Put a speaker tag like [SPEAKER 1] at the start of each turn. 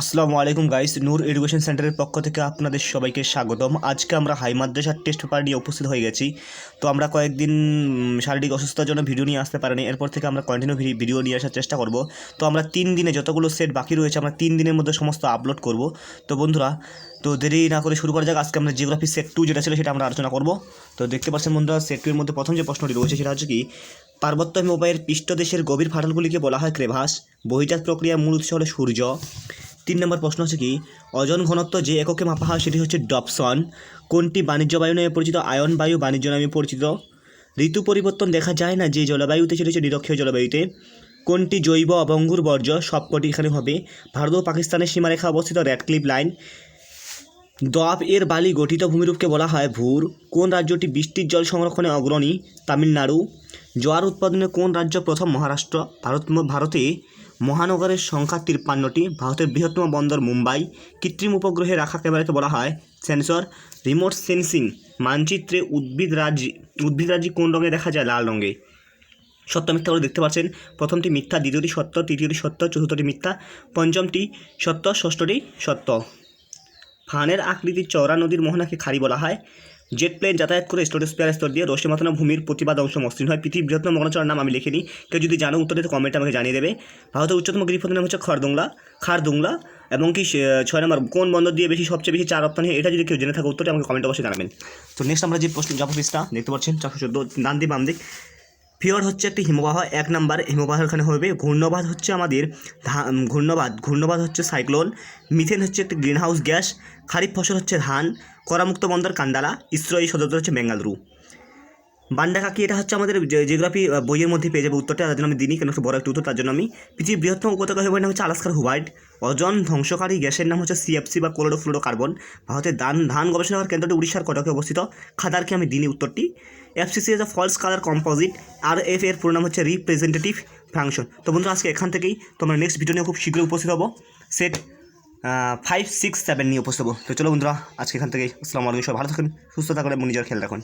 [SPEAKER 1] আসসালামু আলাইকুম গাইস, নূর এডুকেশন সেন্টারের পক্ষ থেকে আপনাদের সবাইকে স্বাগতম। আজকে আমরা হাই মাদ্রাসার টেস্ট পেপার নিয়ে উপস্থিত হয়ে গেছি। তো আমরা কয়েকদিন শারীরিক অসুস্থতার জন্য ভিডিও নিয়ে আসতে পারিনি। এরপর থেকে আমরা কন্টিনিউ ভিডিও নিয়ে আসার চেষ্টা করব। তো আমরা তিন দিনে যতগুলো সেট বাকি রয়েছে, আমরা তিন দিনের মধ্যে সমস্ত আপলোড করব। তো বন্ধুরা, তো দেরি না করে শুরু করা যাক। আজকে আমরা জিওগ্রাফি সেট টু যেটা ছিল সেটা আমরা আলোচনা করব। তো দেখতে পাচ্ছেন বন্ধুরা সেট টু এর মধ্যে প্রথম যে প্রশ্নটি রয়েছে সেটা হচ্ছে কি, পার্বত্য হিমবাহের পৃষ্ঠদেশের গভীর ফাটলগুলিকে বলা হয় ক্রেভাস। বহিজাত প্রক্রিয়ার মূল উৎস হলো সূর্য। তিন নম্বর প্রশ্ন হচ্ছে কি, অজন ঘনত্ব যে এককে মাপা হয় সেটি হচ্ছে ডপসন। কোনটি বাণিজ্য বায়ু নামে পরিচিত? আয়ন বায়ু বাণিজ্য নামে পরিচিত। ঋতু পরিবর্তন দেখা যায় না যে জলবায়ুতে, সেটি হচ্ছে নিরক্ষীয় জলবায়ুতে। কোনটি জৈব অবঙ্গুর বর্জ্য? সবকটি এখানে হবে। ভারত ও পাকিস্তানের সীমারেখা অবস্থিত রেড ক্লিপ লাইন। দপ এর বালি গঠিত ভূমিরূপকে বলা হয় ভূর। কোন রাজ্যটি বৃষ্টির জল সংরক্ষণে অগ্রণী? তামিলনাড়ু। জোয়ার উৎপাদনে কোন রাজ্য প্রথম মহারাষ্ট্র? ভারত ভারতে মহানগরের সংখ্যা তিপ্পান্নটি, ভারতের বৃহত্তম বন্দর মুম্বাই, কৃত্রিম উপগ্রহে রাখা ক্যামেরাকে বলা হয় সেন্সর, রিমোট সেন্সিং, মানচিত্রে উদ্ভিদ রাজ্য উদ্ভিদ রাজ্য কোন রঙে দেখা যায়? লাল রঙে। সত্য মিথ্যা বলে দেখতে পাচ্ছেন। প্রথমটি মিথ্যা, দ্বিতীয়টি সত্য, তৃতীয়টি সত্য, চতুর্থটি মিথ্যা, পঞ্চমটি সত্য, ষষ্ঠটি সত্য। ফানের আকৃতির চওড়া নদীর মোহনাকে খাড়ি বলা হয়। জেট প্লেন যাতায়াত করে স্টোটোস্পিয়ার স্তর দিয়ে রশ্মি মাথানো ভূমির প্রতিবাদ অংশ মসৃণ হয়। পৃথিবীর বৃহত্তম মগ্নচড়ার নাম আমি লিখিনি কেউ যদি জানো উত্তরে তো কমেন্টে আমাকে জানিয়ে দেবে। ভারতের উচ্চতম গিরিপথের নাম হচ্ছে খড়দুংলা খারদুংলা এবং কি ছয় নম্বর, কোন বন্দর দিয়ে বেশি, সবচেয়ে বেশি চার রপ্তানি এটা যদি কেউ জেনে থাকে, উত্তরটি আমাকে কমেন্ট অবশ্যই জানাবেন। তো নেক্সট আমরা যে প্রশ্ন জব অফিসটা দেখতে পাচ্ছেন, চারশো চোদ্দ ডান দিক বাম দিক ফিওর হচ্ছে একটি হিমবাহ, এক নাম্বার হিমবাহ এখানে হবে। ঘূর্ণবাদ হচ্ছে আমাদের ঘূর্ণবাদ। ঘূর্ণবাদ হচ্ছে সাইক্লোন, মিথেন হচ্ছে একটি গ্রিন হাউস গ্যাস, খারিফ ফসল হচ্ছে ধান, করামুক্ত বন্দর কান্দালা ইসরো এই সদর হচ্ছে বেঙ্গালুরু। বান্ডাকাকি এটা হচ্ছে আমাদের জিওগ্রাফি বইয়ের মধ্যে পেয়ে যাবে উত্তরটা, তার জন্য আমি দিনই কেন একটু বড় একটা উত্তর, তার জন্য আমি। পৃথিবীর বৃহত্তম উপত্যকা হিসেবে নাম হচ্ছে আলাস্কার হুবাইট। অজন ধ্বংসকারী গ্যাসের নাম হচ্ছে সিএফসি বা কোলোডো ক্লোরোফ্লোরো কার্বন ভারতের ধান ধান গবেষণাগার কেন্দ্রটি উড়িষ্যার কটকে অবস্থিত। খাদারকে আমি দিনই উত্তরটি। FCC as a false colour composite R F এর পুরো নাম হচ্ছে রিপ্রেজেন্টেটিভ ফাংশন তো বন্ধুরা, আজকে এখান থেকেই তোমরা নেক্সট ভিডিও নিয়ে খুব শীঘ্রই উপস্থিত হব। সেট ফাইভ সিক্স সেভেন নিয়ে উপস্থিত হব। তো চলো বন্ধুরা, আজকে এখান থেকেই। আসসালামু আলাইকুম, সবাই ভালো থাকুন, সুস্থ থাকুন এবং নিজের খেয়াল রাখুন।